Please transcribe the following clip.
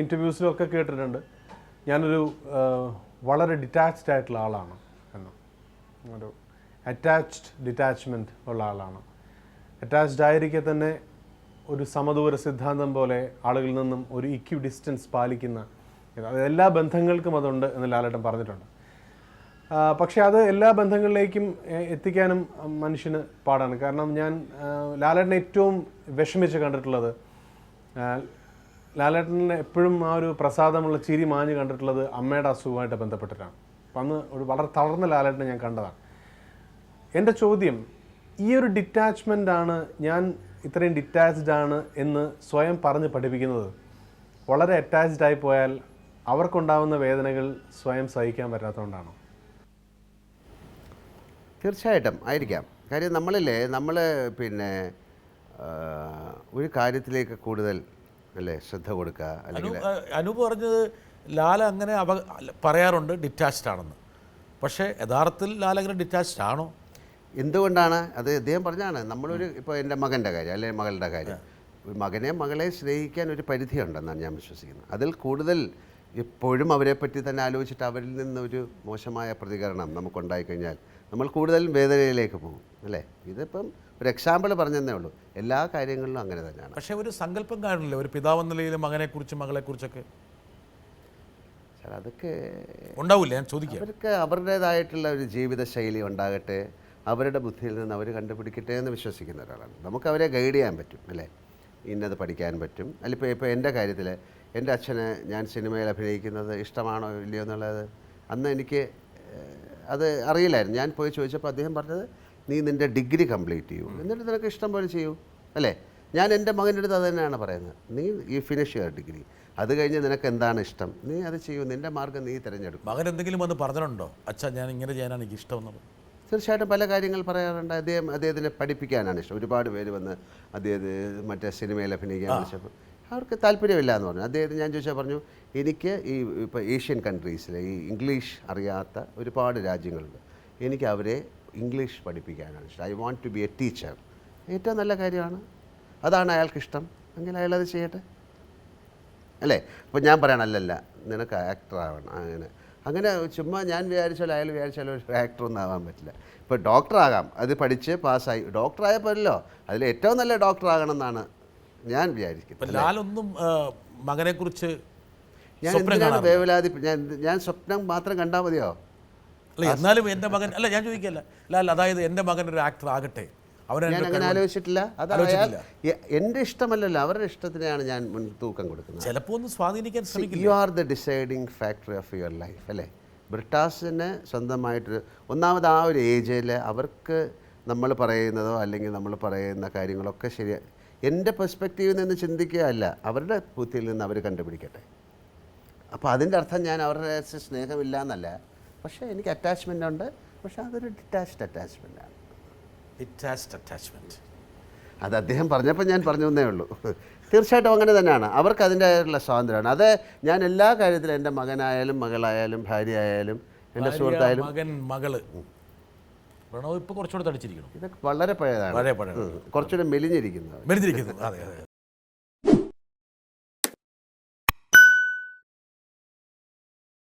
ഇന്റർവ്യൂസിലൊക്കെ കേട്ടിട്ടുണ്ട്. ഞാനൊരു വളരെ ഡിറ്റാച്ച്ഡ് ആയിട്ടുള്ള ആളാണ് എന്ന്. ഒരു അറ്റാച്ച്ഡ് ഡിറ്റാച്ച്മെന്റ് ഉള്ള ആളാണ്. അറ്റാച്ച്ഡ് ആയിരിക്കെ തന്നെ ഒരു സമദൂര സിദ്ധാന്തം പോലെ ആളുകളിൽ നിന്നും ഒരു ഇക്യു ഡിസ്റ്റൻസ് പാലിക്കുന്ന എല്ലാ ബന്ധങ്ങൾക്കും അതുണ്ട് എന്ന് ലാലേട്ടൻ പറഞ്ഞിട്ടുണ്ട്. പക്ഷേ അത് എല്ലാ ബന്ധങ്ങളിലേക്കും എത്തിക്കാനും മനുഷ്യന് പാടാണ്. കാരണം ഞാൻ ലാലേട്ടനെ ഏറ്റവും വിഷമിച്ച് കണ്ടിട്ടുള്ളത് ലാലേട്ടനെ എപ്പോഴും ആ ഒരു പ്രസാദമുള്ള ചിരി മാഞ്ഞ് കണ്ടിട്ടുള്ളത് അമ്മയുടെ അസുഖമായിട്ട് ബന്ധപ്പെട്ടിട്ടാണ്. അപ്പം അന്ന് ഒരു വളരെ തളർന്ന ലാലേട്ടനെ ഞാൻ കണ്ടതാണ്. എന്റെ ചോദ്യം ഈ ഒരു ഡിറ്റാച്ച്മെന്റ് ആണ് ഞാൻ ഇത്രയും ഡിറ്റാച്ച്ഡ് ആണ് എന്ന് സ്വയം പറഞ്ഞ് പഠിപ്പിക്കുന്നത്. വളരെ അറ്റാച്ച്ഡ് ആയി പോയാൽ അവർക്കുണ്ടാവുന്ന വേദനകൾ സ്വയം സഹിക്കാൻ പറ്റാത്തതുകൊണ്ടാണോ? തീർച്ചയായിട്ടും ആയിരിക്കാം. കാര്യം നമ്മളില്ലേ നമ്മൾ പിന്നെ ഒരു കാര്യത്തിലേക്ക് കൂടുതൽ അല്ലേ ശ്രദ്ധ കൊടുക്കുക അല്ലെങ്കിൽ അനു അനൂപ് പറഞ്ഞത് ലാൽ അങ്ങനെ അവ പറയാറുണ്ട് ഡിറ്റാച്ച്ഡ് ആണെന്ന്. പക്ഷേ യഥാർത്ഥത്തിൽ ലാൽ അങ്ങനെ ഡിറ്റാച്ച്ഡ് ആണോ? എന്തുകൊണ്ടാണ്? അത് അദ്ദേഹം പറഞ്ഞാണ് നമ്മളൊരു ഇപ്പോൾ എന്റെ മകന്റെ കാര്യം അല്ലെങ്കിൽ മകളുടെ കാര്യം. ഒരു മകനെ മകളെ സ്നേഹിക്കാൻ ഒരു പരിധിയുണ്ടെന്നാണ് ഞാൻ വിശ്വസിക്കുന്നത്. അതിൽ കൂടുതൽ എപ്പോഴും അവരെ പറ്റി തന്നെ ആലോചിച്ചിട്ട് അവരിൽ നിന്നൊരു മോശമായ പ്രതികരണം നമുക്കുണ്ടായിക്കഴിഞ്ഞാൽ നമ്മൾ കൂടുതലും വേദനയിലേക്ക് പോകും അല്ലേ? ഇതിപ്പം ഒരു എക്സാമ്പിൾ പറഞ്ഞതേ ഉള്ളൂ. എല്ലാ കാര്യങ്ങളിലും അങ്ങനെ തന്നെയാണ്. പക്ഷേ ഒരു സങ്കല്പം കാണില്ലേ? ഒരു പിതാവ് നിലയിൽ മകനെക്കുറിച്ചും മകളെക്കുറിച്ചൊക്കെ? സാർ അതൊക്കെ ഉണ്ടാവില്ല? ഞാൻ ചോദിക്കുക അവർക്ക് അവരുടേതായിട്ടുള്ള ഒരു ജീവിത ശൈലി ഉണ്ടാകട്ടെ. അവരുടെ ബുദ്ധിയിൽ നിന്ന് അവർ കണ്ടുപിടിക്കട്ടെ എന്ന് വിശ്വസിക്കുന്ന ഒരാളാണ്. നമുക്ക് അവരെ ഗൈഡ് ചെയ്യാൻ പറ്റും അല്ലേ? ഇന്നത് പഠിക്കാൻ പറ്റും. അല്ലിപ്പോൾ ഇപ്പോൾ എന്റെ കാര്യത്തിൽ എന്റെ അച്ഛന് ഞാൻ സിനിമയിൽ അഭിനയിക്കുന്നത് ഇഷ്ടമാണോ ഇല്ലയോ എന്നുള്ളത് അന്ന് എനിക്ക് അത് അറിയില്ലായിരുന്നു. ഞാൻ പോയി ചോദിച്ചപ്പോൾ അദ്ദേഹം പറഞ്ഞത് നീ നിന്റെ ഡിഗ്രി കംപ്ലീറ്റ് ചെയ്യൂ. എന്നിട്ട് നിനക്ക് ഇഷ്ടം പോലെ ചെയ്യൂ അല്ലേ? ഞാൻ എന്റെ മകന്റെ അടുത്ത് അത് തന്നെയാണ് പറയുന്നത്. നീ ഈ ഫിനിഷ് ചെയ്യുക ഡിഗ്രി. അത് കഴിഞ്ഞ് നിനക്ക് എന്താണ് ഇഷ്ടം? നീ അത് ചെയ്യൂ. നിന്റെ മാർഗം നീ തിരഞ്ഞെടുക്കും. മകൻ എന്തെങ്കിലും വന്ന് പറഞ്ഞിട്ടുണ്ടോ? അച്ഛാ ഞാൻ ഇങ്ങനെ ചെയ്യാനാണ് എനിക്ക് ഇഷ്ടം എന്നുള്ളത് തീർച്ചയായിട്ടും പല കാര്യങ്ങൾ പറയാറുണ്ട്. അദ്ദേഹം അദ്ദേഹത്തിനെ പഠിപ്പിക്കാനാണ് ഇഷ്ടം. ഒരുപാട് പേര് വന്ന് അദ്ദേഹത്തെ മറ്റേ സിനിമയിൽ അഭിനയിക്കാൻ വിളിച്ചപ്പോൾ അവർക്ക് താല്പര്യമില്ല എന്ന് പറഞ്ഞു. അദ്ദേഹത്തിന് ഞാൻ ചോദിച്ചാൽ പറഞ്ഞു എനിക്ക് ഈ ഇപ്പോൾ ഏഷ്യൻ കൺട്രീസിലെ ഈ ഇംഗ്ലീഷ് അറിയാത്ത ഒരുപാട് രാജ്യങ്ങളുണ്ട്. എനിക്ക് അവരെ ഇംഗ്ലീഷ് പഠിപ്പിക്കാനാണ് ഇഷ്ടം. I want to be a teacher ഏറ്റവും നല്ല കാര്യമാണ്. അതാണ് അയാൾക്കിഷ്ടം എങ്കിൽ അയാളത് ചെയ്യട്ടെ. അല്ലേ? അപ്പോൾ ഞാൻ പറയണം അല്ലല്ല നിനക്ക് ആക്ടർ ആവണം. അങ്ങനെ. അങ്ങനെ ചുമ്മാ ഞാൻ വിചാരിച്ചാലും അയാൾ വിചാരിച്ചാലും ഒരു ആക്ടറൊന്നും ആവാൻ പറ്റില്ല. ഇപ്പോൾ ഡോക്ടറാകാം അത് പഠിച്ച് പാസ്സായി. ഡോക്ടറായ പോലല്ലോ അതിൽ ഏറ്റവും നല്ല ഡോക്ടറാകണം എന്നാണ് ഞാൻ വിചാരിക്കുന്നത്. ലാലൊന്നും മകനെക്കുറിച്ച് ഞാൻ എന്തിനാണ്. വേവലാതി ഞാൻ ഞാൻ സ്വപ്നം മാത്രം കണ്ടാൽ മതിയോ? അല്ല എന്നാലും എന്റെ മകൻ അല്ല ഞാൻ ചോദിക്കല്ല അല്ല അതായത് എന്റെ മകൻ ഒരു ആക്ടർ ആകട്ടെ. ഞാൻ അങ്ങനെ ആലോചിച്ചിട്ടില്ല. അത്. എന്റെ ഇഷ്ടമല്ലല്ലോ. അവരുടെ ഇഷ്ടത്തിനാണ് ഞാൻ മുൻതൂക്കം കൊടുക്കുന്നത്. ചിലപ്പോൾ ഒന്ന് സ്വാധീനിക്കാൻ ശ്രമിക്കില്ല? You are the deciding factor of your life അല്ലേ? ബ്രിട്ടാസിന് സ്വന്തമായിട്ട് ഒന്നാമത് ആ ഒരു ഏജിൽ അവർക്ക് നമ്മൾ പറയുന്നതോ അല്ലെങ്കിൽ നമ്മൾ പറയുന്ന കാര്യങ്ങളൊക്കെ ശരി എന്റെ പെർസ്പെക്റ്റീവിൽ നിന്ന് ചിന്തിക്കുകയല്ല. അവരുടെ ബുദ്ധിയിൽ നിന്ന് അവർ കണ്ടുപിടിക്കട്ടെ. അപ്പോൾ അതിന്റെ അർത്ഥം ഞാൻ അവരുടെ സ്നേഹമില്ല എന്നല്ല പക്ഷേ എനിക്ക് അറ്റാച്ച്മെന്റ് ഉണ്ട്. പക്ഷേ അതൊരു ഡിറ്റാച്ച്ഡ് അറ്റാച്ച്മെന്റ് ആണ്. ഡിറ്റാച്ച്ഡ് അറ്റാച്ച്മെന്റ് അത് അദ്ദേഹം പറഞ്ഞപ്പോൾ ഞാൻ പറഞ്ഞു എന്നേ ഉള്ളൂ. തീർച്ചയായിട്ടും അങ്ങനെ തന്നെയാണ്. അവർക്ക് അതിന്റെതായിട്ടുള്ള സ്വാതന്ത്ര്യമാണ്. അത് ഞാൻ എല്ലാ കാര്യത്തിലും എന്റെ മകനായാലും മകളായാലും ഭാര്യ ആയാലും എന്റെ സുഹൃത്തായാലും മകൻ മകൾ. പ്രണവ് ഇപ്പോൾ കുറച്ചുകൂടെ തടിച്ചിരിക്കണം ഇതൊക്കെ വളരെ പഴയതാണ്. വളരെ പഴയ. കുറച്ചുകൂടെ മെലിഞ്ഞിരിക്കുന്നത് മെലിഞ്ഞിരിക്കുന്നു. അതെ അതെ.